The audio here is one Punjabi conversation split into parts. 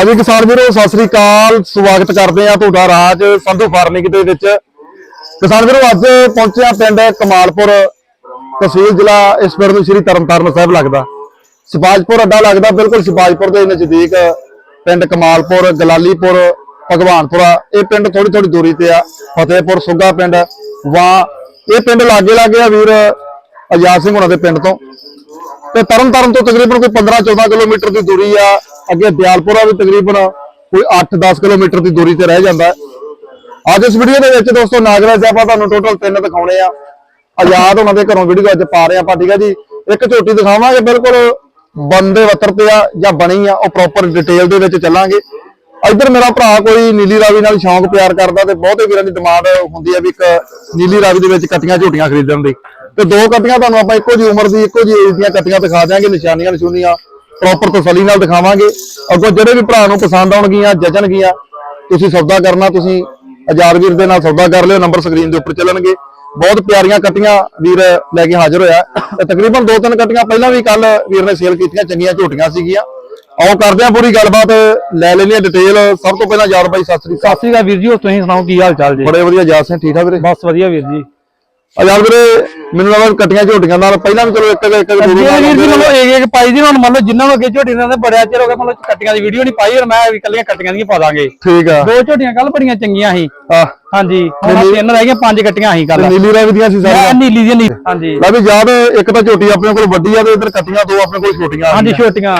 ਅਜੀ ਕਿਸਾਨ ਵੀਰੋ, ਸਤਿ ਸ੍ਰੀ ਅਕਾਲ। ਸਵਾਗਤ ਕਰਦੇ ਆ ਤੁਹਾਡਾ ਰਾਜ ਸੰਧੂ ਫਾਰਮਿੰਗ ਦੇ ਵਿੱਚ। ਕਿਸਾਨ ਵੀਰੋ, ਅੱਜ ਪਹੁੰਚਿਆ ਪਿੰਡ ਕਮਾਲਪੁਰ ਤਹਿਸੀਲ ਜ਼ਿਲ੍ਹਾ। ਇਸ ਪਿੰਡ ਨੂੰ ਸ੍ਰੀ ਤਰਨਤਾਰਨ ਸਾਹਿਬ ਲੱਗਦਾ। ਸਿਪਾਜਪੁਰ ਅੱਡਾ ਲੱਗਦਾ, ਬਿਲਕੁਲ ਸਿਪਾਜਪੁਰ ਦੇ ਨਜ਼ਦੀਕ ਪਿੰਡ ਕਮਾਲਪੁਰ, ਗਲਾਲੀਪੁਰ, ਭਗਵਾਨਪੁਰਾ। ਇਹ ਪਿੰਡ ਥੋੜੀ ਥੋੜੀ ਦੂਰੀ ਤੇ ਆ, ਫਤਿਹਪੁਰ, ਸੁੱਗਾ ਪਿੰਡ। ਵਾਂ, ਇਹ ਪਿੰਡ ਲਾਗੇ ਲਾਗੇ ਆ ਵੀਰ ਆਜ਼ਾਦ ਸਿੰਘ ਹੁਣਾਂ ਦੇ ਪਿੰਡ ਤੋਂ। ਤੇ ਤਰਨ ਤਾਰਨ ਤੋਂ ਤਕਰੀਬਨ ਕੋਈ 15-14 ਕਿਲੋਮੀਟਰ ਦੀ ਦੂਰੀ ਆ। ਅੱਗੇ ਦਿਆਲਪੁਰਾ ਵੀ ਤਕਰੀਬਨ ਕੋਈ 8-10 ਕਿਲੋਮੀਟਰ ਦੀ ਦੂਰੀ ਤੇ ਰਹਿ ਜਾਂਦਾ। ਅੱਜ ਇਸ ਵੀਡੀਓ ਦੇ ਵਿੱਚ ਦੋਸਤੋ ਨਾਗਰਾਜ ਆਪਾਂ ਤੁਹਾਨੂੰ ਟੋਟਲ ਤਿੰਨ ਦਿਖਾਉਣੇ ਆ। ਆਜ਼ਾਦ ਉਹਨਾਂ ਦੇ ਘਰੋਂ ਵੀਡੀਓ ਅੱਜ ਪਾ ਰਹੇ ਆਪਾਂ, ਠੀਕ ਹੈ ਜੀ? ਇੱਕ ਝੋਟੀ ਦਿਖਾਵਾਂਗੇ, ਬਿਲਕੁਲ ਬੰਦੇ ਵਤਰ ਤੇ ਆ ਜਾਂ ਬਣੀ ਆ, ਉਹ ਪ੍ਰੋਪਰ ਡਿਟੇਲ ਦੇ ਵਿੱਚ ਚੱਲਾਂਗੇ। ਇੱਧਰ ਮੇਰਾ ਭਰਾ ਕੋਈ ਨੀਲੀ ਰਾਵੀ ਨਾਲ ਸ਼ੌਂਕ ਪਿਆਰ ਕਰਦਾ ਤੇ ਬਹੁਤੇ ਵੀਰਾਂ ਦੀ ਡਿਮਾਂਡ ਹੁੰਦੀ ਹੈ ਵੀ ਇੱਕ ਨੀਲੀ ਰਾਵੀ ਦੇ ਵਿੱਚ ਕੱਟੀਆਂ ਝੋਟੀਆਂ ਖਰੀਦਣ ਦੀ। ਤੇ ਦੋ ਕੱਟੀਆਂ ਤੁਹਾਨੂੰ ਆਪਾਂ ਇੱਕੋ ਜੀ ਉਮਰ ਦੀ ਇੱਕੋ ਜੀ ਏਜ ਦੀਆਂ ਕੱਟੀਆਂ ਦਿਖਾ ਦਿਆਂਗੇ ਨਿਸ਼ਾਨੀਆਂ ਨਿਸ਼ੂਨੀਆਂ ਪ੍ਰੋਪਰ ਤਸੱਲੀ ਨਾਲ ਦਿਖਾਵਾਂਗੇ। ਅੱਗੋਂ ਜਿਹੜੇ ਵੀ ਭਰਾ ਨੂੰ ਪਸੰਦ ਆਉਣਗੀਆਂ ਜਚਣਗੀਆਂ ਤੁਸੀਂ ਸੌਦਾ ਕਰਨਾ ਤੁਸੀਂ ਆਜ਼ਾਦ ਵੀਰ ਦੇ ਨਾਲ ਸੌਦਾ ਕਰ ਲਿਓ ਨੰਬਰ ਸਕਰੀਨ ਦੇ ਉੱਪਰ ਚੱਲਣਗੇ। ਬਹੁਤ ਪਿਆਰੀਆਂ ਕੱਟੀਆਂ ਵੀਰ ਲੈ ਕੇ ਹਾਜ਼ਰ ਹੋਇਆ। ਤੇ ਤਕਰੀਬਨ ਦੋ ਤਿੰਨ ਕੱਟੀਆਂ ਪਹਿਲਾਂ ਵੀ ਕੱਲ ਵੀਰ ਨੇ ਸੇਲ ਕੀਤੀਆਂ ਚੰਗੀਆਂ ਝੋਟੀਆਂ ਸੀਗੀਆਂ। ਆਓ ਕਰਦੇ ਹਾਂ ਪੂਰੀ ਗੱਲਬਾਤ ਲੈ ਲੈਣੀ ਹੈ ਡਿਟੇਲ ਸਭ ਤੋਂ ਪਹਿਲਾਂ ਯਾਰ ਬਾਈ ਸਤਿ ਸ੍ਰੀ ਅਕਾਲ। ਸਤਿ ਸ਼੍ਰੀ ਅਕਾਲ ਵੀਰ ਜੀ ਹੋਰ ਤੁਸੀਂ ਸੁਣਾਓ ਕੀ ਹਾਲ ਚਾਲ ਜੀ? ਬੜੇ ਵਧੀਆ ਯਾਦ ਸਿੰਘ ਠੀਕ ਠਾਕ ਵੀਰੇ? ਬਸ ਵਧੀਆ ਵੀਰ ਜੀ। ਆਜ਼ਾਦ ਵੀਰੇ ਮੈਨੂੰ ਲੱਗਦਾ ਕੱਟੀਆਂ ਝੋਟੀਆਂ ਨਾਲ ਪਹਿਲਾਂ ਵੀ ਚਲੋ ਇੱਕ ਇੱਕ ਇੱਕ ਨਾਲ ਵੀਰ ਜੀ ਮਤਲਬ ਇੱਕ ਇੱਕ ਪਾਈ ਦੀ ਹੁਣ ਮੰਨ ਲਓ ਜਿਨ੍ਹਾਂ ਨੂੰ ਅੱਗੇ ਝੋਟੀ ਨਾਲ ਬੜਿਆ ਚਿਰ ਹੋ ਗਿਆ ਮਤਲਬ ਕੱਟੀਆਂ ਦੀ ਵੀਡੀਓ ਨਹੀਂ ਪਾਈ ਔਰ ਮੈਂ ਵੀ ਕੱਲੀਆਂ ਕੱਟੀਆਂ ਦੀਆਂ ਪਾ ਦਾਂਗੇ। ਠੀਕ ਆ। ਦੋ ਝੋਟੀਆਂ ਕੱਲ ਬੜੀਆਂ ਚੰਗੀਆਂ ਸੀ। ਹਾਂਜੀ ਹੁਣ ਤਿੰਨ ਰਹਿ ਗਈਆਂ ਪੰਜ ਕੱਟੀਆਂ ਸੀ ਕੱਲ ਨੀਲੀ ਰਾਵੀ ਦੀਆਂ ਸੀ ਸਾਰੀਆਂ। ਨੀਲੀ ਦੀ ਨੀਲੀ ਹਾਂਜੀ। ਲੈ ਵੀ ਯਾਦ ਇੱਕ ਤਾਂ ਝੋਟੀ ਆਪਣੇ ਕੋਲ ਵੱਡੀ ਆ ਤੇ ਇਧਰ ਕੱਟੀਆਂ ਦੋ ਆਪਣੇ ਕੋਲ ਛੋਟੀਆਂ ਹਾਂਜੀ। ਛੋਟੀਆਂ।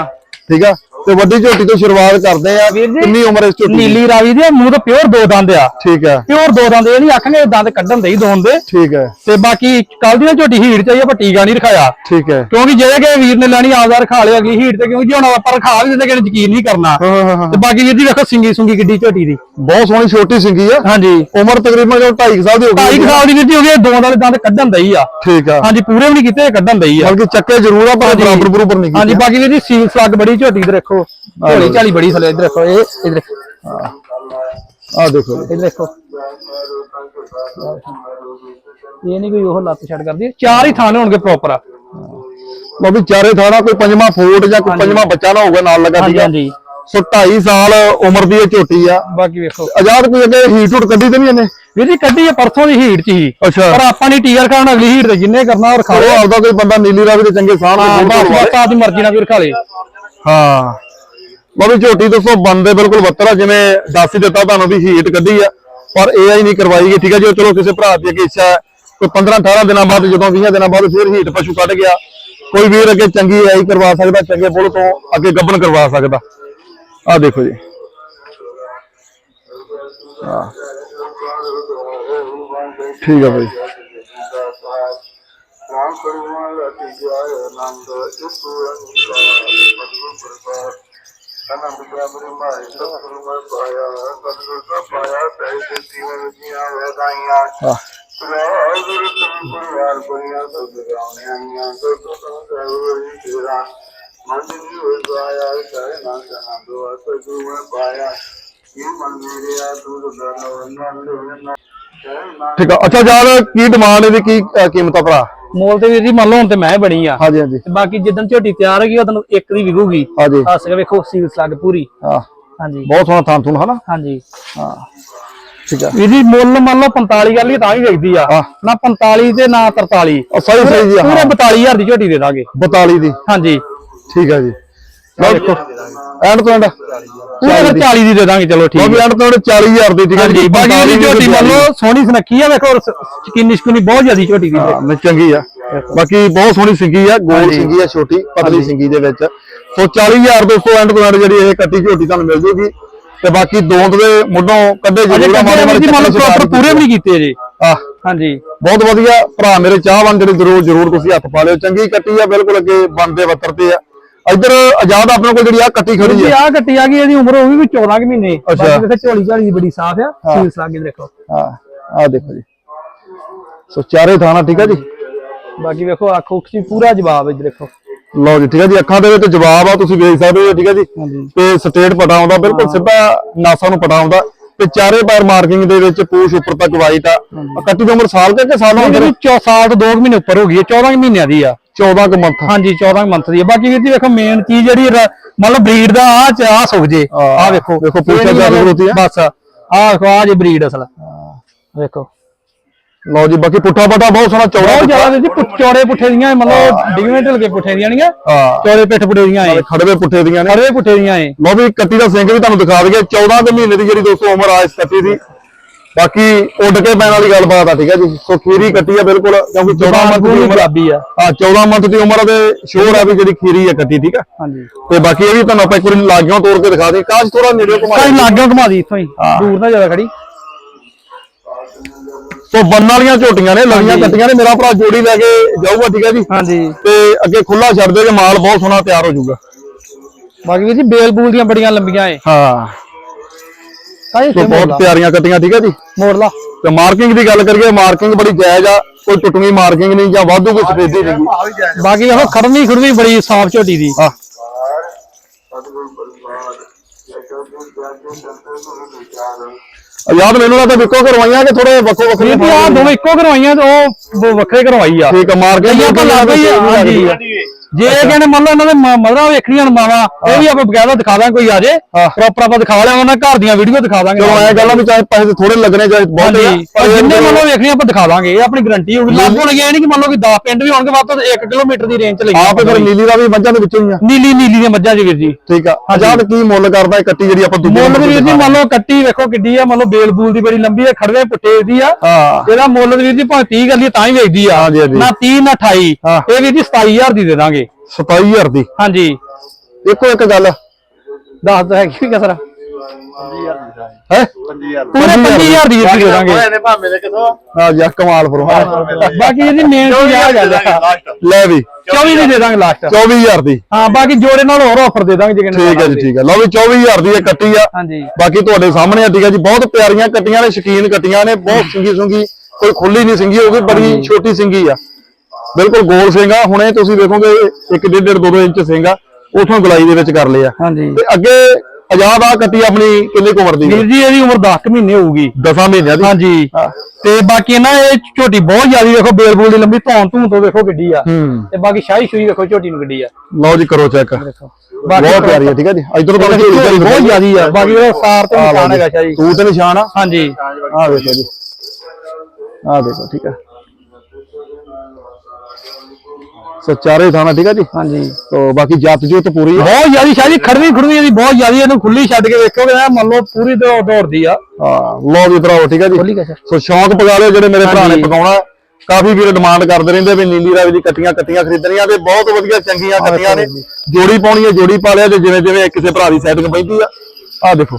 ਠੀਕ ਆ। ਤੇ ਵੱਡੀ ਝੋਟੀ ਤੋਂ ਸ਼ੁਰੂਆਤ ਕਰਦੇ ਆ ਵੀਰ ਜੀ, ਕਿੰਨੀ ਉਮਰ ਇਸ ਝੋਟੀ ਦੀ? ਨੀਲੀ ਰਾਵੀ ਦੇ ਮੂੰਹ ਤੋਂ ਪਿਓਰ ਦੋ ਦੰਦ ਆ। ਠੀਕ ਹੈ ਪਿਓਰ ਦੋ ਦੰਦ ਇਹ ਨਹੀਂ ਆਖਾਂਗੇ ਦੰਦ ਕੱਢਣ ਦੇ ਹੀ ਦੋਨ ਦੇ। ਠੀਕ ਹੈ ਤੇ ਬਾਕੀ ਕੱਲ ਦੀ ਨਾ ਝੋਟੀ ਹੀੜ ਚਾਹੀਏ ਆਪਾਂ ਟੀਕਾ ਨਹੀਂ ਰਖਾਇਆ। ਠੀਕ ਹੈ ਕਿਉਂਕਿ ਜਿਹੜੇ ਕਿ ਵੀਰ ਨੇ ਲੈਣੀ ਆਜ਼ਾਰ ਖਾ ਲਿਆ ਅਗਲੀ ਹੀਟ ਤੇ ਕਿਉਂਕਿ ਜੇ ਹੁਣ ਆਪਾਂ ਰਖਾ ਵੀ ਦਿੰਦੇ ਕਿ ਯਕੀਨ ਨਹੀਂ ਕਰਨਾ। ਹਾਂ ਹਾਂ ਹਾਂ। ਤੇ ਬਾਕੀ ਵੀਰ ਜੀ ਵੇਖੋ ਸਿੰਗੀ ਸੁੰਗੀ ਕਿੱਡੀ ਝੋਟੀ ਦੀ। ਬਹੁਤ ਸੋਹਣੀ ਛੋਟੀ ਸਿੰਗੀ ਆ। ਹਾਂਜੀ। ਉਮਰ ਤਕਰੀਬਨ ਜੋ 2.5 ਸਾਲ ਦੀ ਹੋ ਗਈ ਕੁ ਸਾਲ ਦੀ ਵੀਰ ਜੀ ਹੋ ਗਈ ਦੋ ਵਾਲੇ ਦੰਦ ਕੱਢਣ ਦਈ ਆ। ਠੀਕ ਆ। ਹਾਂਜੀ ਪੂਰੇ ਵੀ ਨਹੀਂ ਕੀਤੇ ਕੱਢਣ ਦਈ ਆ। ਬਲਕਿ ਚੱਕੇ ਜ਼ਰੂਰ ਆ ਪਰ ਬਰਾਬਰ ਬਰੂਬਰ ਨਹੀਂ ਹਾਂਜੀ ਕੀਤੀ ਬਾਕੀ ਵੀਰ ਜੀ ਸੀਲ ਸਲੱਗ ਬੜੀ ਝੋਟੀ ਤੇ ਦੇਖੋ। ਝੋਲੀ ਝਾਲੀ ਬੜੀ ਥਲੇ ਇੱਧਰ ਦੇਖੋ ਇਹ ਇੱਧਰ ਆ ਦੇਖੋ। ਇੱਧਰ ਦੇਖੋ ਇਹ ਨਹੀਂ ਕੋਈ ਉਹ ਲੱਤ ਛੱਡ ਕਰਦੀ ਚਾਰ ਹੀ ਥਾਂ ਹੋਣਗੇ ਪ੍ਰੋਪਰ ਲਓ ਵੀ ਚਾਰੇ ਥਾਣਾ ਕੋਈ ਪੰਜਵਾਂ ਫੋਟ ਜਾਂ ਕੋਈ ਪੰਜਵਾਂ ਬੱਚਾ ਨਾ ਹੋਊਗਾ ਨਾਲ ਲੱਗਾ ਹਾਂਜੀ ਠੀਕ ਆ ਹਾਂਜੀ। ਸੋ 2.5 ਸਾਲ ਉਮਰ ਦੀ ਇਹ ਝੋਟੀ ਆ। ਬਾਕੀ ਵੇਖੋ। ਆਜ਼ਾਦ ਕੋਈ ਅੱਗੇ ਹੀਟ ਹੂਟ ਕੱਢੀ ਤੇ ਨਹੀਂ ਇਹਨੇ? ਵੀਰ ਜੀ ਕੱਢੀ ਆ ਪਰਸੋਂ ਦੀ ਹੀਟ ਚ ਹੀ। ਪਰ ਆਪਾਂ ਨਹੀਂ ਟੀਆਰ ਖਾਣ ਅਗਲੀ ਹੀਟ ਤੇ ਜਿੰਨੇ ਕਰਨਾ ਉਹ ਖਾ ਲਓ। ਆਪਦਾ ਕੋਈ ਬੰਦਾ ਨੀਲੀ ਰਾਵੀ ਦੇ ਚੰਗੇ ਸਾਹ ਨਾਲ ਬਸ ਆਪਦੀ ਮਰਜ਼ੀ ਨਾਲ ਵੀਰ ਖਾ ਲੇ ਹਾਂ। ਬਾਬੀ ਝੋਟੀ ਦੋਸਤੋ ਬੰਦੇ ਬਿਲਕੁਲ ਬੱਤਰ ਆ ਜਿਵੇਂ ਦੱਸ ਹੀ ਦਿੱਤਾ ਤੁਹਾਨੂੰ ਵੀ ਹੀਟ ਕੱਢੀ ਆ ਪਰ ਇਹ ਆਈ ਨਹੀਂ ਕਰਵਾਈ ਗਈ ਠੀਕ ਹੈ ਜੀ? ਚਲੋ ਕਿਸੇ ਭਰਾ ਦੀ ਅੱਗੇ ਇੱਛਾ ਹੈ, ਕੋਈ 15 18 ਦਿਨਾਂ ਬਾਅਦ ਜਦੋਂ 20 ਦਿਨਾਂ ਬਾਅਦ ਫਿਰ ਹੀਟ ਪਸ਼ੂ ਕੱਢ ਗਿਆ। ਕੋਈ ਵੀਰ ਅੱਗੇ ਚੰਗੀ ਆਈ ਕਰਵਾ ਸਕਦਾ ਚੰਗੇ ਬੁੱਲ ਤੋਂ ਅੱਗੇ ਗੱਬਣ ਕਰਵਾ ਸਕਦਾ। ਆ ਦੇਖੋ ਜੀ। ਹਾਂ। ਠੀਕ ਆ ਬਾਈ। ਰਾਮ ਕਰੁਣਾ ਰਤੀ ਜਾਇ ਆਨੰਦ ਇਸ ਅਨੰਦ ਪ੍ਰਭੂ ਮਾਇ ਸਤਿਗੁਰੂ ਮੈਂ ਪਾਇਆ ਸਤਿਗੁਰ ਦਾ ਪਾਇਆ ਤੈ ਤੇ ਜੀਵਨ ਜੀਆਂ ਵਧਾਈਆਂ ਹਾਂ ਤੁਮ ਪਰਿਵਾਰ ਬਈਆ ਸਭ ਗਾਉਣੇ ਆਈਆਂ ਸਰਵਰੀ ਤੇਰਾ ਮਨ ਜੀ ਹੋਇ ਸਹਿ ਨਾ ਜਹਾਂ ਦੋ ਮੈਂ ਪਾਇਆ ਇਹ ਮਨ ਮੇਰੇ ਆ ਤੂੰ ਨੰਦ ਠੀਕ ਆ। ਅੱਛਾ, ਯਾਰ, ਕੀ ਡਿਮਾਂਡ ਇਹਦੀ ਕੀ ਕੀਮਤ ਆ ਭਰਾ? ਮੋਲ ਤੇ ਵੀਰ ਜੀ ਮੰਨ ਲਓ ਹੁਣ ਤੇ ਮੈਂ ਬਣੀ ਆ। ਹਾਂਜੀ ਹਾਂਜੀ। ਤੇ ਬਾਕੀ ਜਿੱਦਣ ਝੋਟੀ ਤਿਆਰ ਹੋਗੀ ਉਦੋਂ ਇੱਕ ਦੀ ਵਿਗੂਗੀ ਹਾਂਜੀ। ਹੱਸ ਕੇ ਵੇਖੋ ਸੀਲ ਸਲੱਗ ਪੂਰੀ। ਹਾਂ। ਹਾਂਜੀ। ਬਹੁਤ ਸੋਹਣਾ ਥਾਂ ਥੂਣ ਹਨਾ? ਹਾਂਜੀ। ਹਾਂ। ਠੀਕ ਆ। ਵੀਰ ਜੀ ਮੁੱਲ ਮੰਨ ਲਓ 45 ਕਰ ਲਈ ਤਾਂ ਵੀ ਵੇਚਦੀ ਆ। ਹਾਂ। ਨਾ 45 ਤੇ ਨਾ 43 ਉਹ ਸਹੀ ਸਹੀ ਜੀ ਪੂਰੇ ਹਾਂ। 42000 ਦੀ ਝੋਟੀ ਦੇ ਦਾਂਗੇ। 42 ਦੀ। ਹਾਂਜੀ। ਠੀਕ ਆ ਜੀ। ਲਓ ਦੇਖੋ। ਐਂਡ ਤੋਂ ਐਂਡ। ਪੂਰੇ ਫਿਰ 40 ਦੀ ਦੇ ਦਾਂਗੇ ਚਲੋ ਲਓ ਠੀਕ ਵੀ ਹੈ। ਐਂਡ ਤੋਂ ਐਂਡ 40000 ਦੀ ਠੀਕ ਆ ਹਾਂਜੀ ਬਾਕੀ45 ਇਹਦੀ ਝੋਟੀ ਮੰਨ ਲਓ ਦੀ ਸੋਹਣੀ ਸੁਨੱਖੀ ਆ ਵੇਖੋ ਚਕਿੰਨੀ ਸ਼ਕਿੰਨੀ ਬਹੁਤ ਜ਼ਿਆਦੀ ਝੋਟੀ ਦੀ ਹਾਂ ਮੈਂ ਚੰਗੀ ਆ। ਬਾਕੀ ਬਹੁਤ ਸੋਹਣੀ ਸਿੰਗੀ ਆ ਗੋਲ ਹਾਂਜੀ। ਸਿੰਗੀ ਆ ਛੋਟੀ ਪਤਲੀ ਸਿੰਗੀ ਦੇ ਵਿੱਚ। ਸੋ 40000 ਦੋਸਤੋ ਐਂਡ ਤੋਂ ਐਂਡ ਜਿਹੜੀ ਇਹ ਕੱਟੀ ਝੋਟੀ ਤੁਹਾਨੂੰ ਮਿਲ ਜੂਗੀ। ਤੇ ਬਾਕੀ ਦੋਂਦ ਦੇ ਮੁੱਢੋਂ ਕੱਢੇ ਅਜੇ ਜ਼ਰੂਰ ਆ, ਮਾੜੇ ਕੱਢੇ ਮਾੜੇ ਜੀ ਮੰਨ ਲਓ ਚੱਕਰ ਪ੍ਰੋਪਰ ਸ਼ਿਕਾਰ ਪੂਰੇ ਵੀ ਨਹੀਂ ਕੀਤੇ ਜੀ ਆਹ ਹਾਂਜੀ। ਬਹੁਤ ਵਧੀਆ। ਭਰਾ ਮੇਰੇ ਚਾਹਵਾਨ ਜਿਹੜੇ ਜ਼ਰੂਰ ਜ਼ਰੂਰ ਤੁਸੀਂ ਹੱਥ ਪਾ ਲਿਓ। ਚੰਗੀ ਕੱਟੀ ਆ ਬਿਲਕੁਲ ਅੱਗੇ ਬੰਦੇ ਵੱਤਰ ਤੇ ਆ। ਇੱਧਰ ਆਜ਼ਾਦ ਆਪਣੇ ਕੋਲ ਜਿਹੜੀ ਆ ਕੱਟੀ ਖੜੀ ਜੀ ਆ ਆ ਕੱਟੀ ਆ ਗਈ ਇਹਦੀ ਉਮਰ ਹੋ ਗਈ ਵੀ 14 ਕੁ ਮਹੀਨੇ। ਅੱਛਾ। ਦੇਖੋ ਝੋਲੀ ਝਾਲੀ ਦੀ ਬੜੀ ਸਾਫ਼ ਆ ਸੀਲ ਸਲੱਗ ਦੀ ਦੇਖੋ ਹਾਂ ਆ ਦੇਖੋ ਜੀ। ਸੋ ਚਾਰੇ ਥਾਣਾ ਠੀਕ ਆ ਜੀ? ਬਾਕੀ ਵੇਖੋ ਅੱਖ ਉੱਖ ਚ ਪੂਰਾ ਜਵਾਬ ਹੈ ਦੇਖੋ। ਲਓ ਜੀ ਠੀਕ ਹੈ ਜੀ ਅੱਖਾਂ ਦੇ ਵਿੱਚ ਜਵਾਬ ਆ ਤੁਸੀਂ ਵੇਖ ਸਕਦੇ ਹੋ ਠੀਕ ਹੈ ਜੀ। ਤੇ ਸਟੇਟ ਪਟਾ ਆਉਂਦਾ ਬਿਲਕੁਲ ਸਿੱਧਾ ਨਾਸਾ ਨੂੰ ਪਟਾ ਆਉਂਦਾ। ਤੇ ਚਾਰੇ ਪੈਰ ਮਾਰਕਿੰਗ ਦੇ ਵਿੱਚ ਪੂਛ ਉੱਪਰ ਤੱਕ ਵਾਈਟ ਆ। ਕੱਟੀ ਦੀ ਉਮਰ ਸਾਲ ਕੁ ਕਿ ਸਾਲ ਹੋ ਵੀ ਚੌ- ਸਾਲ ਤੋਂ 2 ਮਹੀਨੇ ਉੱਪਰ ਹੋ ਗਈ ਹੈ 14 ਕੁ ਮਹੀਨਿਆਂ ਦੀ ਆ। 14 ਕੁ ਮੰਥ ਹਾਂਜੀ 14 ਮੰਥ ਦੀ ਹੈ। ਬਾਕੀ ਵੀਰ ਜੀ ਵੇਖੋ ਮੇਨ ਚੀਜ਼ ਜਿਹੜੀ ਰ- ਲਓ ਬਰੀਡ ਦਾ ਆ ਚ ਆ ਸੁਖ ਜੇ। ਆ ਵੇਖੋ। ਵੇਖੋ ਪੁੱਛ ਇਹ ਨੀ ਮਤਲਬ ਹੋਤੀ ਹੈ। ਬਸ ਆ ਵੇਖੋ ਆ ਜੇ ਬਰੀਡ ਅਸਲ। ਵੇਖੋ। ਲਓ ਜੀ ਬਾਕੀ ਪੁੱਠਾ ਪਟਾ ਬਹੁਤ ਸੋਹਣਾ ਚੌੜਾ ਬਹੁਤ। ਜ਼ਿਆਦਾ ਵੀਰ ਜੀ ਚੌੜੇ ਪੁੱਠੇ ਦੀਆਂ ਇਹ ਮਤਲਬ ਡਿਗਵੇਂ ਢਲ ਕੇ ਪੁੱਠੇ ਦੀਆਂ ਨਹੀਂ ਹਾਂ। ਚੌੜੇ ਪਿੱਠ ਪੁੱਠੇ ਦੀਆਂ ਇਹ ਖੜਵੇ ਪੁੱਠੇ ਦੀਆਂ ਨੇ। ਖੜੇ ਪੁੱਠੇ ਦੀਆਂ ਇਹ ਲਓ ਵੀ ਕੱਟੀ ਦਾ ਸਿੰਘ ਵੀ ਤੁਹਾਨੂੰ ਦਿਖਾ ਦਈਏ 14 ਦੇ ਮਹੀਨੇ ਦੀ ਜਿਹੜੀ ਦੋਸਤੋ ਉਮਰ ਆ ਇਸ ਕੱਟੀ ਦੀ। ਬਾਕੀ ਉੱਡ ਕੇ ਪੈਣ ਵਾਲੀ ਗੱਲਬਾਤ ਆ ਠੀਕ ਹੈ ਜੀ? ਸੋ ਖੀਰੀ ਕੱਟੀ ਆ ਬਿਲਕੁਲ ਕਿਉਂਕਿ 14 ਮੰਥ ਦੀ ਉਮਰ ਆ ਗੁਲਾਬੀ ਆ। ਹਾਂ 14 ਮੰਥ ਦੀ ਉਮਰ ਦੇ ਸ਼ੋਰ ਆ ਵੀ ਜਿਹੜੀ ਖੀਰੀ ਆ ਕੱਟੀ ਠੀਕ ਆ? ਹਾਂਜੀ। ਤੇ ਬਾਕੀ ਇਹ ਵੀ ਤੁਹਾਨੂੰ ਆਪਾਂ ਇੱਕ ਵਾਰੀ ਲਾਗਿਓਂ ਤੋੜ ਕੇ ਦਿਖਾ ਦੇ ਕਾਸ਼ ਥੋੜਾ ਨੇੜੇ ਘੁਮਾ ਦੇ। ਲਾਗਿਓ ਘੁਮਾ ਦੀ ਇੱਥੋਂ ਹੀ। ਦੂਰ ਨਾ ਜ਼ਿਆਦਾ ਖੜੀ। ਸੋ ਬੰਨ ਵਾਲੀਆਂ ਝੋਟੀਆਂ ਨੇ ਹਾਂਜੀ। ਕੱਟੀਆਂ ਨੇ ਮੇਰਾ ਭਰਾ ਜੋੜੀ ਲੈ ਕੇ ਜਾਊਗਾ ਠੀਕ ਹੈ ਜੀ? ਹਾਂਜੀ। ਤੇ ਅੱਗੇ ਖੁੱਲਾ ਛੱਡ ਦੇ ਕੇ ਮਾਲ ਬਹੁਤ ਸੋਹਣਾ ਤਿਆਰ ਹੋ ਜਾਊਗਾ। ਬਾਕੀ ਵੀਰ ਜੀ ਬੇਲ ਬੂਲ ਦੀਆਂ ਬੜੀਆਂ ਲੰਬੀਆਂ ਏ। ਹਾਂ। ਸਾਈ ਸੋ ਬਹੁਤ ਪਿਆਰੀਆਂ ਕੱਟੀਆਂ ਠੀਕ ਹੈ ਜੀ? ਮੋੜ ਲਾ। ਤੇ ਮਾਰਕਿੰਗ ਦੀ ਗੱਲ ਕਰੀਏ ਮਾਰਕਿੰਗ ਬੜੀ ਜਾਇਜ਼ ਆ ਕੋਈ ਟੁੱਟਵੀਂ ਮਾਰਕਿੰਗ ਨਹੀਂ ਜਾਂ ਵਾਧੂ ਕੋਈ ਸਫੇਦੀ ਨਹੀਂ ਬਾਕੀ ਵੇਖੋ ਖੜਨੀ ਖੁੜਵੀ ਬੜੀ ਸਾਫ਼ ਝੋਟੀ ਦੀ। ਹਾਂ। ਯਾਦ ਮੈਨੂੰ ਲੱਗਦਾ ਵਿੱਕੋ ਕਰਵਾਈਆਂ ਕਿ ਥੋੜੇ ਵੱਖੋ ਵੱਖਰੇ ਜੀ ਆ ਦੋਵੇਂ ਇੱਕੋ ਕਰਵਾਈਆਂ ਤੇ ਉਹ ਵੱਖਰੇ ਕਰਵਾਈ ਆ। ਠੀਕ ਆ ਮਾਰਕਿੰਗ ਆਪਾਂ ਲੱਗ ਗਈ ਆ, ਹਾਂਜੀ। ਜੇ ਕਹਿੰਦੇ ਮੰਨ ਲਓ ਇਹਨਾਂ ਦੇ ਮਦਰਾਂ ਵੇਖਣੀਆਂ ਮਾਵਾਂ ਇਹ ਵੀ ਆਪਾਂ ਬਕਾਇਦਾ ਦਿਖਾ ਦਾਂ ਕੋਈ ਆ ਜੇ। ਪ੍ਰੋਪਰ ਆਪਾਂ ਦਿਖਾ ਲਿਆ ਉਹਨਾਂ ਘਰ ਦੀਆਂ ਵੀਡੀਓ ਦਿਖਾ ਦਾਂਗੇ। ਚਲੋ ਐ ਗੱਲ ਵੀ ਚਾਹੇ ਪੈਸੇ ਥੋੜੇ ਲੱਗਣੇ ਚਾਹੇ ਬਹੁਤ ਪਰ ਜਿੰਨੇ ਮੰਨ ਲਓ ਵੇਖਣੀਆਂ ਆਪਾਂ ਦਿਖਾ ਦਾਂਗੇ ਇਹ ਆਪਣੀ ਗਾਰੰਟੀ ਹੋਊਗੀ। ਲਾਗੋਂ ਲੱਗਿਆ ਇਹ ਨਹੀਂ ਕਿ ਮੰਨ ਲਓ ਕਿ 10 ਪਿੰਡ ਵੀ ਹੋਣਗੇ ਵੱਧ ਤੋਂ 1 ਕਿਲੋਮੀਟਰ ਦੀ ਰੇਂਜ ਚ ਲਈ ਆਪ ਫਿਰ ਨੀਲੀ ਦਾ ਵੀ ਮੱਝਾਂ ਦੇ ਵਿੱਚੋਂ ਹੀ ਆ। ਨੀਲੀ ਨੀਲੀ ਦੀਆਂ ਮੱਝਾਂ ਜੀ ਵੀਰ ਜੀ। ਠੀਕ ਆ। ਆਜ਼ਾਦ ਕੀ ਮੁੱਲ ਕਰਦਾ ਇਹ ਕੱਟੀ ਜਿਹੜੀ ਆਪਾਂ ਦੂਜੇ ਮੁੱਲ ਵੀਰ ਜੀ ਮੰਨ ਲਓ ਕੱਟੀ ਵੇਖੋ ਕਿੱਡੀ ਆ ਮੰਨ ਲਓ ਬੇਲ ਬੂਲ ਦੀ ਬੜੀ ਲੰਬੀ ਆ ਖੜਵੇ ਪੁੱਟੇ ਦੀ ਆ। ਇਹਦਾ ਮੁੱਲ ਵੀਰ ਜੀ ਭਾਵੇਂ 30 ਗੱਲੀ ਤਾਂ ਹੀ ਵੇਚਦੀ ਆ। ਨਾ 30 ਨਾ 28 ਹਾਂ। ਇਹ ਵੀਰ ਜੀ 27000 ਦੀ ਦੇ ਦਾਂਗੇ। 27000 ਦੀ। ਹਾਂਜੀ। ਇੱਕੋ ਇੱਕ ਗੱਲ। ਦੱਸ ਦੋ ਹੈਗੀ ਵੀ ਕਸਰਾ। ਹੈ? ਪੂਰੇ 25000 ਦੀ ਜੀ ਦੇ ਦਾਂਗੇ ਨੇ ਭਾਵੇਂ ਦੇ ਕਿਥੋਂ? ਆ ਜਾ ਕਮਾਲ ਫਰੋ ਬਾਕੀ ਇਹਦੀ ਮੇਨ ਚੀਜ਼ ਆ ਗੱਲ ਆ ਲੈ ਵੀ। 24 ਦੀ ਦੇ ਦਾਂਗੇ ਲਾਸਟ। 24000 ਦੀ। ਹਾਂ ਬਾਕੀ ਜੋੜੇ ਨਾਲ ਹੋਰ ਆਫਰ ਦੇ ਦਾਂਗੇ ਜੇ ਠੀਕ ਹੈ ਜੀ ਠੀਕ ਹੈ। ਲਓ ਵੀ 24000 ਦੀ ਇਹ ਕੱਟੀ ਆ। ਹਾਂਜੀ। ਬਾਕੀ ਤੁਹਾਡੇ ਸਾਹਮਣੇ ਆ ਠੀਕ ਹੈ ਜੀ। ਬਹੁਤ ਪਿਆਰੀਆਂ ਕੱਟੀਆਂ ਨੇ ਸ਼ਕੀਨ ਕੱਟੀਆਂ ਨੇ ਬਹੁਤ ਸਿੰਗੀ ਸੁੰਗੀ। ਕੋਈ ਖੁੱਲੀ ਨਹੀਂ ਸਿੰਗੀ ਹੋਊਗੀ ਬੜੀ ਛੋਟੀ ਸਿੰਗੀ ਆ। ਬਿਲਕੁਲ ਗੋਲ ਸਿੰਘ ਆ ਹੁਣੇ ਤੁਸੀਂ ਵੇਖੋਗੇ ਇੱਕ ਡੇਢ ਡੇਢ ਦੋ ਦੋ ਇੰਚ ਸਿੰਘ ਆ ਉਥੋਂ ਗਲਾਈ ਦੇ ਵਿੱਚ ਕਰ ਲਿਆ। ਹਾਂਜੀ। ਤੇ ਅੱਗੇ ਆਜ਼ਾਦ ਆ ਕੱਟੀ ਆਪਣੀ ਕਿੰਨੀ ਕੁ ਉਮਰ ਦੀ? ਵੀਰ ਜੀ ਇਹਦੀ ਉਮਰ 10 ਮਹੀਨੇ ਹੋਊਗੀ। 10 ਮਹੀਨਿਆਂ ਦੀ? ਹਾਂਜੀ। ਤੇ ਬਾਕੀ ਨਾ ਇਹ ਝੋਟੀ ਬਹੁਤ ਜ਼ਿਆਦੀ ਵੇਖੋ ਬੇਲ ਬੂਲ ਦੀ ਲੰਬੀ ਧੌਣ ਧੂਣ ਤੋਂ ਵੇਖੋ ਕਿੱਡੀ ਆ। ਤੇ ਬਾਕੀ ਸ਼ਾਹੀ ਸ਼ੂਈ ਵੇਖੋ ਝੋਟੀ ਨੂੰ ਕਿੱਡੀ ਆ। ਲਓ ਜੀ ਕਰੋ ਚੈੱਕ ਦੇਖੋ। ਬਹੁਤ ਪਿਆਰੀ ਹੈ ਠੀਕ ਹੈ ਜੀ। ਇਧਰੋਂ ਤਾਂ ਬਾਕੀ ਬਹੁਤ ਜ਼ਿਆਦੀ ਆ। ਬਾਕੀ ਉਹ ਸਾਰ ਤੇ ਨਿਸ਼ਾਨ ਹੈਗਾ ਸ਼ਾਹੀ। ਤੂੰ ਤੇ ਨਿਸ਼ਾਨ ਆ? ਹਾਂਜੀ। ਆ ਵੇਖੋ ਜੀ। ਆ ਦੇਖੋ ਠੀਕ ਹੈ ਸੋ ਚਾਰੇ ਥਾਣਾ ਠੀਕ ਹੈ ਜੀ? ਹਾਂਜੀ। ਤੋ ਬਾਕੀ ਜੱਤ ਜੁੱਤ ਪੂਰੀ ਹੈ ਬਹੁਤ ਜ਼ਿਆਦੀ ਸ਼ਾਹੀ ਖੜਵੀ ਖੜਵੀ ਇਹਦੀ ਬਹੁਤ ਜ਼ਿਆਦੀ ਇਹਨੂੰ ਖੁੱਲੀ ਛੱਡ ਕੇ ਵੇਖੋਗੇ ਨਾ ਮੰਨ ਲਓ ਪੂਰੀ ਦੌੜ ਦੌੜਦੀ ਆ। ਹਾਂ ਲਓ ਵੀ ਭਰਾਓ ਠੀਕ ਹੈ ਜੀ? ਖੋਲੀ ਕਾ ਸੋ ਸ਼ੌਂਕ ਪਗਾ ਲਿਓ ਜਿਹੜੇ ਮੇਰੇ ਭਰਾ ਨੇ। ਪਕਾਉਣਾ। ਕਾਫੀ ਵੀਰ ਡਿਮਾਂਡ ਕਰਦੇ ਰਹਿੰਦੇ ਵੀ ਨੀਲੀ ਰਾਵੀ ਦੀ ਕੱਟੀਆਂ ਕੱਟੀਆਂ ਖਰੀਦਣੀਆਂ ਤੇ ਬਹੁਤ ਵਧੀਆ ਚੰਗੀਆਂ ਕੱਟੀਆਂ ਨੇ। ਜੋੜੀ ਪਾਉਣੀ ਹੈ ਜੋੜੀ ਪਾ ਲਿਆ ਤੇ ਜਿਵੇਂ ਜਿਵੇਂ ਕਿਸੇ ਭਰਾ ਦੀ ਸੈਟਿੰਗ ਪੈਂਦੀ ਆ। ਆ ਦੇਖੋ।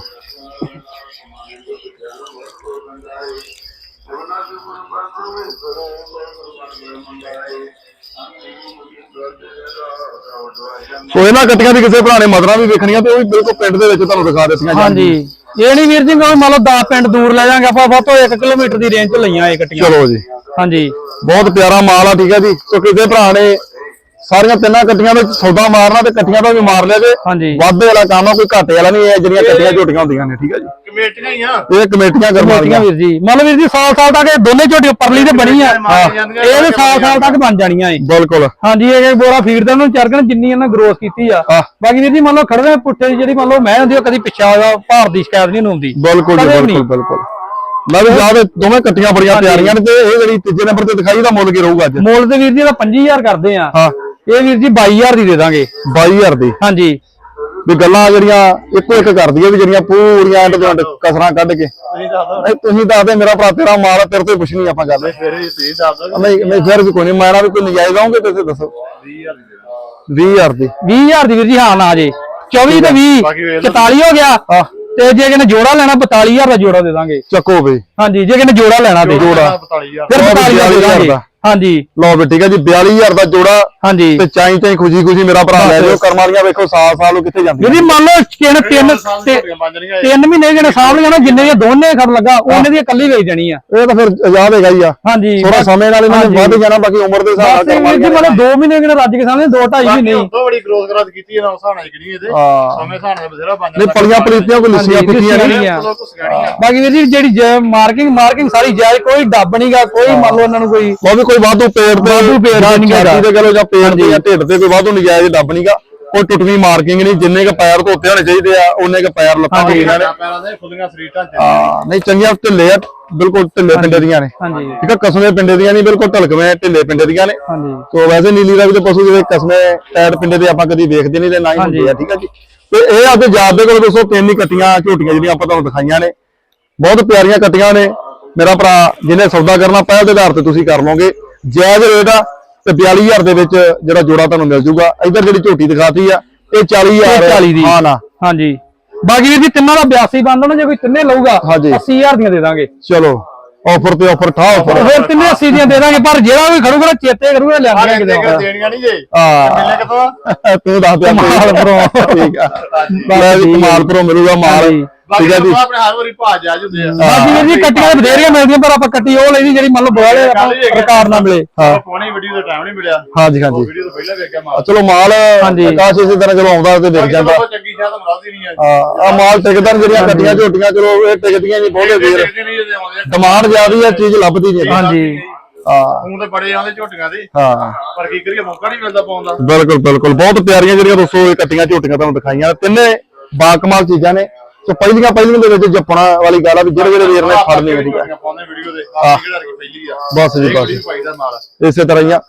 ਸੋ ਇਹਨਾਂ ਕੱਟੀਆਂ ਦੀ ਕਿਸੇ ਭਰਾ ਨੇ ਮਦਰਾਂ ਵੀ ਵੇਖਣੀਆਂ ਤੇ ਉਹ ਵੀ ਬਿਲਕੁਲ ਪਿੰਡ ਦੇ ਵਿੱਚ ਤੁਹਾਨੂੰ ਦਿਖਾ ਦਿੱਤੀਆਂ ਹਾਂਜੀ। ਇਹ ਨਹੀਂ ਵੀਰ ਜੀ ਕੋਈ ਮੰਨ ਲਓ 10 ਪਿੰਡ ਦੂਰ ਲੈ ਜਾਾਂਗੇ ਆਪਾਂ ਵੱਧ ਤੋਂ 1 ਕਿਲੋਮੀਟਰ ਦੀ ਰੇਂਜ 'ਚ ਲਈਆਂ ਇਹ ਕੱਟੀਆਂ ਚਲੋ ਜੀ। ਹਾਂਜੀ। ਬਹੁਤ ਪਿਆਰਾ ਮਾਲ ਆ ਠੀਕ ਹੈ ਜੀ। ਸੋ ਕਿਸੇ ਭਰਾ ਨੇ ਸਾਰੀਆਂ ਤਿੰਨਾਂ ਕੱਟੀਆਂ ਵਿੱਚ ਸੌਦਾ ਮਾਰਨਾ ਤੇ ਕੱਟੀਆਂ ਦਾ ਵੀ ਮਾਰ ਲਿਆ ਜੇ। ਹਾਂਜੀ। ਵਾਧੇ ਵਾਲਾ ਕੰਮ ਆ ਕੋਈ ਘਾਟੇ ਵਾਲਾ ਨਹੀਂ ਇਹ ਜਿਹੜੀਆਂ ਕੱਟੀਆਂ ਝੋਟੀਆਂ ਹੁੰਦੀਆਂ ਨੇ ਠੀਕ ਹੈ ਜੀ। ਕਮੇਟੀਆਂ ਹੀ ਆ। ਇਹ ਕਮੇਟੀਆਂ ਮੋਟੀਆਂ ਕਰਵਾਈਆਂ ਵੀਰ ਜੀ। ਮੰਨ ਲਓ ਵੀਰ ਜੀ ਸਾਲ ਸਾਲ ਤੱਕ ਇਹ ਦੋਨੇ ਝੋਟੀਆਂ ਪਰਲੀ ਤੇ ਬਣੀ ਆ। ਇਹ ਵੀ ਸਾਲ ਸਾਲ ਤੱਕ ਬਣ ਜਾਣੀਆਂ ਇਹ। ਬਿਲਕੁਲ। ਹਾਂਜੀ ਇਹ ਬੋਰਾ ਫੀਡ ਦਾ ਉਹਨੂੰ ਚਰਗਣ ਜਿੰਨੀ ਇਹਨਾਂ ਗਰੋਥ ਕੀਤੀ ਆ। ਬਾਕੀ ਵੀਰ ਜੀ ਮੰਨ ਲਓ ਖੜਵੇਂ ਪੁੱਠੇ ਦੀ ਜਿਹੜੀ ਮੰਨ ਲਓ ਮੈਂ ਹੁੰਦੀ ਉਹ ਕਦੀ ਪਿੱਛਾ ਦਾ ਭਾਰ ਦੀ ਸ਼ਿਕਾਇਤ ਨਹੀਂ ਹੁੰਦੀ ਬਿਲਕੁਲ ਬਿਲਕੁਲ। ਬਿਲਕੁਲ। ਮੈਂ ਵੀ ਯਾਦ ਦੋਵੇਂ ਕੱਟੀਆਂ ਬੜੀਆਂ ਪਿਆਰੀਆਂ ਨੇ ਤੇ ਇਹ ਜਿਹੜੀ ਤੀਜੇ ਨੰਬਰ ਤੇ ਦਿਖਾਈ ਦਾ ਮੁੱਲ ਕੀ ਰਹੂਗਾ ਅੱਜ? ਮੁੱਲ ਤੇ ਵੀਰ ਜੀ ਦਾ 25000 ਕਰਦੇ ਆ। ਹਾਂ। ਇਹ ਵੀਰ ਜੀ 22000 ਦੀ ਦੇ ਦਾਂਗੇ। 22000 ਦੀ? ਹਾਂਜੀ। ਵੀ ਗੱਲਾਂ ਜਿਹੜੀਆਂ ਇੱਕੋ ਇੱਕ ਕਰਦੀਆਂ ਵੀ ਜਿਹੜੀਆਂ ਪੂਰੀਆਂ ਐਂਡ ਤੋਂ ਐਂਡ ਕਸਰਾਂ ਕੱਢ ਕੇ। ਤੁਸੀਂ ਦੱਸ ਦੋ ਨਹੀਂ ਤੁਸੀਂ ਦੱਸਦੇ ਮੇਰਾ ਭਰਾ ਤੇਰਾ ਮਾਲ ਤੇਰੇ ਤੋਂ ਹੀ ਪੁੱਛਣੀ ਆਪਾਂ ਗੱਲ। ਫਿਰ ਵੀ ਤੁਸੀਂ ਦੱਸ ਦੋ ਨਹੀਂ ਨਹੀਂ ਫਿਰ ਵੀ ਕੋਈ ਨਹੀਂ ਮੈਂ ਨਾ ਵੀ ਕੋਈ ਨਜਾਇਜ਼ ਆਉਂਗੇ ਤੇ ਤੁਸੀਂ ਦੱਸੋ। 20000 ਦੀ 20000 ਦੀ। ਵੀਰ ਜੀ ਹਾਂ ਨਾ ਜੇ 24 ਤੇ 20 ਬਾਕੀ ਵੇਖ ਲਓ। 44 ਹੋ ਗਿਆ। ਤੇ ਜੇ ਕਿਨੇ ਜੋੜਾ ਲੈਣਾ 42000 ਦਾ ਜੋੜਾ ਦੇ ਦਾਂਗੇ। ਚੱਕੋ ਬਈ ਹਾਂਜੀ ਜੇ ਕਿਨੇ ਜੋੜਾ ਲੈਣਾ ਤੇ। ਜੋੜਾ। 42000 ਫਿਰ 42000 ਦੇ ਦਾਂਗੇ। ਦਾ। ਹਾਂਜੀ। ਲਓ ਵੀ ਠੀਕ ਹੈ ਜੀ 42000 ਦਾ ਜੋੜਾ ਹਾਂਜੀ। ਤੇ ਚਾਈ ਚਾਈ ਖੁਸ਼ੀ ਖੁਸ਼ੀ ਮੇਰਾ ਭਰਾ ਲੈ ਜਾਓ ਕਰਮਾਂ ਦੀਆਂ ਵੇਖੋ ਸਾਲ ਸਾਲ ਉਹ ਕਿੱਥੇ ਜਾਂਦੀ ਵੀਰ ਜੀ ਮੰਨ ਲਓ ਕਿਸੇ ਨੇ ਤਿੰਨ ਤਿੰਨ ਮਹੀਨੇ ਸਾਂਭ ਲਿਆ ਨਾ ਜਿੰਨੇ ਦੀਆਂ ਦੋਨੇ ਖੜ ਲੱਗਾ ਉਹਨੇ ਦੀ ਇਕੱਲੀ ਵੇਚ ਦੇਣੀ ਆ। ਇਹ ਤਾਂ ਫਿਰ ਆਜ਼ਾਦ ਹੈਗਾ ਹੀ ਆ। ਹਾਂਜੀ ਥੋੜਾ ਸਮੇਂ ਨਾਲ ਇਹਨਾਂ ਨੇ ਵੱਧ ਜਾਣਾ ਬਾਕੀ ਉਮਰ ਦੇ ਹਿਸਾਬ ਨਾਲ ਜੀ ਮਤਲਬ 2 ਮਹੀਨੇ ਕਿਨੇ ਰੱਜ ਕੇ ਸਾਹਮਣੇ 2 2.5 ਬਾਕੀ ਮਹੀਨੇ। ਹੁਣ ਤੋਂ ਬੜੀ ਗਰੋਥ ਕਰਾਤ ਕੀਤੀ ਇਹਨਾਂ ਸਾਹਣਾ ਜਿਹੜੀ ਇਹਦੇ। ਹਾਂ। ਸਮੇਂ ਸਾਹਣਾ ਬਥੇਰਾ ਬਣ ਨਹੀਂ ਪਲੀਆਂ ਪਲੀਤੀਆਂ ਕੋਈ ਲਿਸੀਆਂ ਪੁੱਠੀਆਂ ਨਹੀਂ। ਬਾਕੀ ਵੀਰ ਜੀ ਜਿਹੜੀ ਮਾਰਕਿੰਗ ਮਾਰਕਿੰਗ ਸਾਰੀ ਜਾਇਜ਼ ਕੋਈ ਡੱਬ ਨਹੀਂਗਾ ਕੋਈ ਮੰਨ ਲਓ ਇਹਨਾਂ ਨੂੰ ਕੋਈ ਕੋਈ ਵਾਧੂ ਪੇੜ ਤੇ ਵਾਧੂ ਪੇੜ ਤੇ ਨਹੀਂ ਹੈਗਾ। ਤੇ ਕਹ ਜਾਂ ਪੇੜ ਤੇ ਜਾਂ ਢਿੱਡ ਤੇ ਕੋਈ ਵਾਧੂ ਨਜਾਇਜ਼ ਦੱਬ ਨਹੀਂਗਾ ਕੋਈ ਟੁੱਟਵੀਂ ਮਾਰਕਿੰਗ ਨਹੀਂ ਜਿੰਨੇ ਕ ਪੈਰ ਧੋਤੇ ਹੋਣੇ ਚਾਹੀਦੇ ਆ ਉਹਨੇ ਕ ਪੈਰ ਲੱਤਾਂ ਨੇ। ਪੈਰਾਂ ਦੇ ਖੁੱਲੀਆਂ ਸਰੀਰ ਢਾਂਚੇ ਹਾਂ ਨਹੀਂ ਚੰਗੀਆਂ ਢਿੱਲੇ ਆ ਬਿਲਕੁਲ ਢਿੱਲੇ ਪਿੰਡੇ ਦੀਆਂ ਨੇ। ਹਾਂਜੀ। ਠੀਕ ਆ ਕਸਮੇ ਪਿੰਡੇ ਦੀਆਂ ਨਹੀਂ ਬਿਲਕੁਲ ਢਲਕਵੇਂ ਢਿੱਲੇ ਪਿੰਡੇ ਦੀਆਂ ਨੇ। ਹਾਂਜੀ। ਸੋ ਵੈਸੇ ਨੀਲੀ ਦਾ ਵੀ ਤੇ ਪਸ਼ੂ ਜਿਹੜੇ ਕਸਮੇ ਟੈਡ ਪਿੰਡੇ ਦੇ ਆਪਾਂ ਕਦੀ ਵੇਖਦੇ ਨਹੀਂ ਤੇ ਨਾ ਹੀ ਹੁੰਦੇ ਆ ਠੀਕ ਆ ਜੀ। ਤੇ ਇਹ ਆਪਦੇ ਜਾਤ ਦੇ ਕੋਲ ਦੋਸਤੋ ਤਿੰਨ ਹੀ ਕੱਟੀਆਂ ਝੋਟੀਆਂ ਜਿਹੜੀਆਂ ਆਪਾਂ ਤੁਹਾਨੂੰ ਦਿਖਾਈਆਂ ਨੇ। ਬਹੁਤ ਪਿਆਰੀਆਂ ਕੱਟੀਆਂ ਨੇ। ਮੇਰਾ ਭਰਾ ਜਿਹਨੇ ਸੌਦਾ ਕਰਨਾ ਪਹਿਲ ਦੇ ਆਧਾਰ ਤੇ ਤੁਸੀਂ ਕਰ ਲਓਗੇ। ਜਾਇਜ਼ ਰੇਟ ਆ ਤੇ 42000 ਦੇ ਵਿੱਚ ਜਿਹੜਾ ਜੋੜਾ ਤੁਹਾਨੂੰ ਮਿਲ ਜੂਗਾ। ਇਧਰ ਜਿਹੜੀ ਝੋਟੀ ਦਿਖਾਤੀ ਆ ਇਹ 40000 ਇਹ 40 ਦੀ। ਹਾਂ ਨਾ। ਹਾਂਜੀ। ਬਾਕੀ ਵੀਰ ਜੀ ਤਿੰਨਾਂ ਦਾ 82 ਬੰਦ ਹੋਣਾ ਜੇ ਕੋਈ ਤਿੰਨੇ ਲਊਗਾ ਹਾਂਜੀ। 80000 ਦੀਆਂ ਦੇ ਦਾਂਗੇ। ਚਲੋ ਆਫਰ ਤੇ ਆਫਰ ਠਾ ਆਫਰ ਫਿਰ ਤਿੰਨੇ 80 ਦੀਆਂ ਦੇ ਦਾਂਗੇ ਪਰ ਜਿਹੜਾ ਵੀ ਖੜੂਗਾ ਚੇਤੇ ਕਰੂਗਾ ਲਿਆਂਦੀਆਂ ਕਿਤੇ ਦੇਣੀਆਂ ਦੇਣੀਆਂ ਨਹੀਂ ਜੇ? ਹਾਂ। ਮਿਲਨੇ ਕਿਤੋਂ ਤੂੰ ਦੱਸ ਦੇ ਕਮਾਲਪੁਰੋਂ। ਠੀਕ ਆ। ਲੈ ਵੀ ਕਮਾਲਪੁਰੋਂ ਮਿਲੂਗਾ ਮਾਲ। ਬਾਕੀ ਠੀਕ ਆ ਜੀ। ਆਪਾਂ ਆਪਣੇ ਹਰ ਵਾਰੀ ਭਾਜ ਆ ਜਾਂਦੇ ਆ। ਬਾਕੀ ਵੀਰ ਜੀ ਕੱਟੀਆਂ ਬਥੇਰੀਆਂ ਮਿਲਦੀਆਂ ਪਰ ਆਪਾਂ ਕੱਟੀ ਉਹ ਲਈ ਜਿਹੜੀ ਮੰਨ ਲਓ ਬੋਲੇ ਆਪਾਂ ਰਿਕਾਰਡ ਨਾ ਮਿਲੇ। ਹਾਂ। ਫੋਨੀ ਵੀਡੀਓ ਦਾ ਟਾਈਮ ਨਹੀਂ ਮਿਲਿਆ। ਹਾਂਜੀ ਹਾਂਜੀ। ਵੀਡੀਓ ਤੋਂ ਪਹਿਲਾਂ ਵੇਖਿਆ ਮਾਲ। ਚਲੋ ਮਾਲ ਹਾਂਜੀ। ਆਕਾਸ਼ ਇਸੇ ਤਰ੍ਹਾਂ ਚਲੋ ਆਉਂਦਾ ਤੇ ਵਿਕ ਜਾਂਦਾ। ਬਹੁਤ ਚੰਗੀ ਸ਼ਾਹ ਤਾਂ ਮਰਾਦੀ ਨਹੀਂ ਆ ਆ ਆ ਮਾਲ ਟਿਕਦਾਂ ਜਿਹੜੀਆਂ ਕੱਟੀਆਂ ਝੋਟੀਆਂ ਚਲੋ ਇਹ ਟਿਕਦੀਆਂ ਨਹੀਂ ਦੇਖਦੇ ਜੇ ਆਉਂਦੇ ਡਿਮਾਂਡ ਜ਼ਿਆਦੀ ਆ ਚੀਜ਼ ਲੱਭਦੀ ਨਹੀਂ ਹਾਂਜੀ। ਹਾਂ। ਹੁਣ ਤੇ ਬੜੇ ਆਉਂਦੇ ਝੋਟੀਆਂ ਦੇ। ਹਾਂ। ਪਰ ਕੀ ਕਰੀਏ ਮੌਕਾ ਨਹੀਂ ਮਿਲਦਾ ਪਾਉਣ ਦਾ। ਬਿਲਕੁਲ ਬਿਲਕੁਲ। ਬਹੁਤ ਪਿਆਰੀਆਂ ਜਿਹੜੀਆਂ ਦੋਸਤੋ ਇਹ ਕੱਟੀਆਂ ਝੋਟੀਆਂ ਤੁਹਾਨੂੰ ਦਿਖਾਈਆਂ। ਤਿੰਨੇ ਬਾਕਮਾਲ ਚੀਜ਼ਾਂ ਨੇ। ਸੋ ਪਹਿਲੀਆਂ ਪਹਿਲੀਆਂ ਦੇ ਵਿੱਚ ਜੱਪਣਾ ਵਾਲੀ ਗੱਲ ਆ ਵੀ ਜਿਹੜੇ ਜਿਹੜੇ ਵੀਰ ਨੇ ਵਧੀਆ ਝੋਟੀਆਂ ਪਾਉਂਦੇ ਵੀਡੀਓ ਦੇ ਆਹ ਕਿਹੜਾ ਕਿ ਪਹਿਲੀ ਆ। ਬਸ ਜੀ, ਬਸ। ਇਸੇ ਤਰ੍ਹਾਂ ਹੀ ਆ।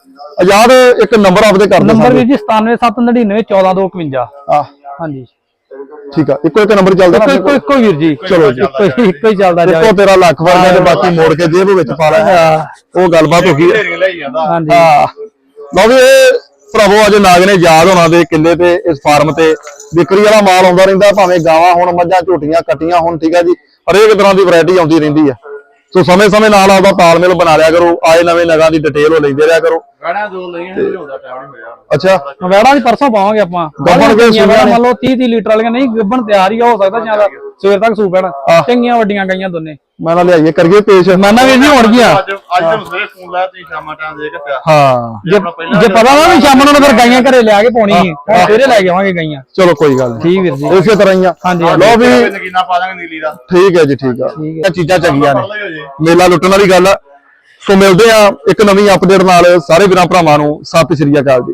ਆਜ਼ਾਦ ਇੱਕ ਨੰਬਰ ਆਪਦੇ ਕਰ ਦੇ ਨੰਬਰ ਵੀਰ ਜੀ 97799 14252 ਆ ਹਾਂਜੀ। ਠੀਕ ਆ ਇੱਕੋ ਇੱਕ ਨੰਬਰ ਚੱਲਦਾ। ਨਾ ਇੱਕੋ ਇੱਕੋ ਇੱਕੋ ਵੀਰ ਜੀ। ਚਲੋ ਜੀ। ਇੱਕੋ ਹੀ- ਇੱਕੋ ਹੀ ਚੱਲਦਾ ਜਾਵੇ ਇੱਕੋ ਤੇਰਾ ਲੱਖ ਵਰਗਾ ਤੇ ਬਾਕੀ ਮੋੜ ਕੇ ਜੇਬ ਵਿੱਚ ਪਾ ਲੈ ਉਹ ਗੱਲਬਾਤ ਹੋ ਗਈ ਲਈ ਹਾਂਜੀ। ਹਾਂ। ਲਓ ਵੀ ਇਹ ਭਰਾਵੋ ਅੱਜ ਨਾਗ ਨੇ ਯਾਦ ਹੋਣਾ ਦੇ ਕਿੱਲੇ ਤੇ ਇਸ ਫਾਰਮ ਤੇ। ਵਿਕਰੀ ਵਾਲਾ ਮਾਲ ਆਉਂਦਾ ਰਹਿੰਦਾ ਭਾਵੇਂ ਗਾਵਾਂ ਹੁਣ ਮੱਝਾਂ ਝੋਟੀਆਂ ਕੱਟੀਆਂ ਹੁਣ ਠੀਕ ਆ ਜੀ ਹਰੇਕ ਤਰ੍ਹਾਂ ਦੀ ਵੈਰਾਈਟੀ ਆਉਂਦੀ ਰਹਿੰਦੀ ਆ। ਸੋ ਸਮੇਂ ਸਮੇਂ ਨਾਲ ਆਪਦਾ ਤਾਲਮੇਲ ਬਣਾ ਲਿਆ ਕਰੋ ਆਏ ਨਵੇਂ ਨਗਾਂ ਦੀ ਡਿਟੇਲ ਉਹ ਲੈਂਦੇ ਰਿਹਾ ਕਰੋ। ਗਾਣਾ ਦੋ ਲਈਆਂ ਨਹੀਂ ਲਿਆਉਂਦਾ ਟਾਈਮ ਨਹੀਂ ਮਿਲਿਆ ਅੱਛਾ। ਵੈੜਾਂ ਦੀ ਪਰਸੋਂ ਪਾਵਾਂਗੇ ਆਪਾਂ। ਗੱਭਣ ਕੇ। ਮੰਨ ਲਓ 30 30 ਲੀਟਰ ਵਾਲੀਆਂ ਨਹੀਂ ਗੱਬਣ ਤਿਆਰ ਹੀ ਆ, ਹੋ ਸਕਦਾ ਜ਼ਿਆਦਾ। ਸਵੇਰ ਤੱਕ ਸੂ ਪੈਣ ਚੰਗੀਆਂ ਵੱਡੀਆਂ ਗਈਆਂ ਦੋਨੇ। ਮੈਂ ਨਾ ਲਿਆਈਏ ਕਰੀਏ ਪੇਸ਼। ਮੈਂ ਨਾ ਵੀਰ ਜੀ ਹੋਣ ਗਿਆ ਅੱਜ ਅੱਜ ਸਵੇਰੇ ਫੋਨ ਲਾਇਆ ਤੁਸੀਂ ਸ਼ਾਮਾਂ ਟਾਈਮ ਦੇ ਕੇ ਪਿਆ। ਹਾਂ। ਜੇ ਆਪਣਾ ਪਹਿਲਾਂ ਜੇ ਪਤਾ ਨਾ ਵੀ ਸ਼ਾਮ ਨੂੰ ਫਿਰ ਗਾਈਆਂ ਘਰੇ ਲਿਆ ਕੇ ਪਾਉਣੀ ਸੀ ਹੁਣ ਸਵੇਰੇ ਲੈ ਕੇ ਆਵਾਂਗੇ ਗਾਈਆਂ। ਚਲੋ ਕੋਈ ਗੱਲ ਨਹੀਂ। ਠੀਕ ਵੀਰ ਜੀ। ਇਸੇ ਤਰ੍ਹਾਂ ਹੀ ਆ। ਹਾਂਜੀ, ਲਓ ਵੀ ਨਗੀਨਾ ਪਾ ਦਾਂਗੇ ਨੀਲੀ ਦਾ। ਠੀਕ ਹੈ ਜੀ ਠੀਕ ਆ। ਇਹ ਚੀਜ਼ਾਂ ਚੰਗੀਆਂ ਨੇ। ਹੀ ਹੋ ਮੇਲਾ ਲੁੱਟਣ ਵਾਲੀ ਗੱਲ ਆ। ਸੋ ਮਿਲਦੇ ਆ ਇੱਕ ਨਵੀਂ ਅਪਡੇਟ ਨਾਲ ਸਾਰੇ ਵੀਰਾਂ ਭਰਾਵਾਂ ਨੂੰ। ਸਤਿ ਸ਼੍ਰੀ ਅਕਾਲ ਜੀ।